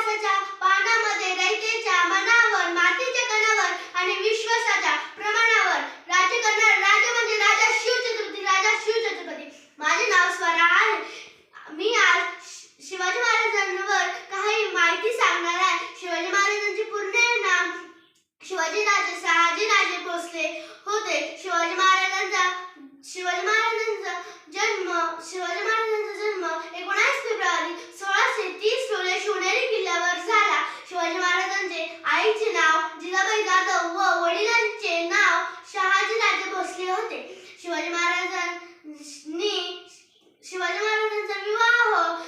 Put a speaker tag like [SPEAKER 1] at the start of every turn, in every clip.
[SPEAKER 1] इतिहासाच्या पानामध्ये रयतेच्या मनावर मातीच्या कणावर आणि विश्वासाच्या प्रमाणावर. राज्य करणार राजा म्हणजे राजा शिवछत्रपती राजा शिवछत्रपती. माझे नाव स्वरा आहे. मी आज शिवाजी महाराजांवर काही माहिती सांगणार आहे. शिवाजी महाराजांचे पूर्ण नाव शिवाजी राजे शहाजी राजे भोसले होते. शिवाजी महाराजांचा शिवाजी महाराजांचा जन्म शिवाजी महाराजांचा जन्म एकोणावीस फेब्रुवारी सोळाशे तीस रोजी शिवनेरी किल्ल्यावर झाला शिवाजी महाराजांचे आईचे नाव जिजाबाई जाधव व वडिलांचे नाव शहाजी राजे भोसले होते. शिवाजी महाराजांनी शिवाजी महाराजांचा विवाह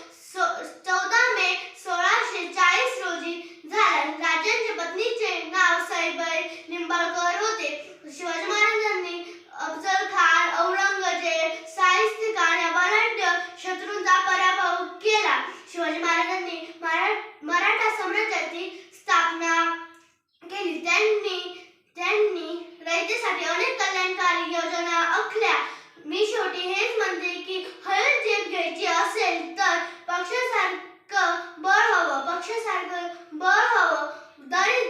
[SPEAKER 1] चौदा मे सोळाशे चाळीस रोजी झाला. राजांच्या पत्नीचे नाव साईबाई निंबाळकर होते. शिवाजी महाराजांनी अफजल खान औरंगजेब साहिस्तिक आणि या शत्रूंचा पराभव केला. शिवाजी महाराजांनी मरा मराठा साम्राज्याची स्थापना केली त्यांनी त्यांनी रयतेसाठी अनेक कल्याणकारी योजना मी शेवटी हेच म्हणते की हळद झेप घ्यायची असेल तर पक्षासारखं बळ हवं. पक्षासारखं बळ हवं. दरी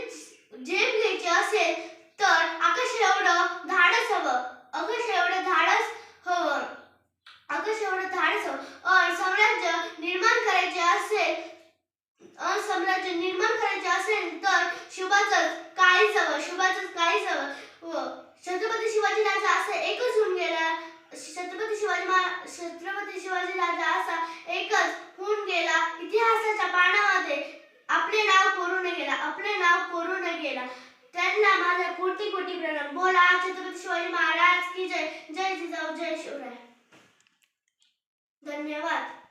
[SPEAKER 1] जेब घ्यायची असेल तर आकाश एवढं धाडस हवं. आकाश एवढं धाडस हवं. आकाश एवढं धाडस हवं. साम्राज्य निर्माण करायचे असेल साम्राज्य निर्माण करायचे असेल तर शुभाचं काहीच हवं शुभाचं काहीच हवं हो, व छत्रपती शिवाजी राजा असं एकच होऊन गेला. छत्रपती शिवाजी महा छत्रपती शिवाजी राजा असा एकच होऊन गेला. इतिहासाच्या पानामध्ये आपले नाव कोरून गेला आपले नाव कोरून गेला. त्यांना माझा कोटी कोटी प्रणाम. बोला छत्रपती शिवाजी महाराज की जय? जय जिजाऊ जय शिवराय. धन्यवाद.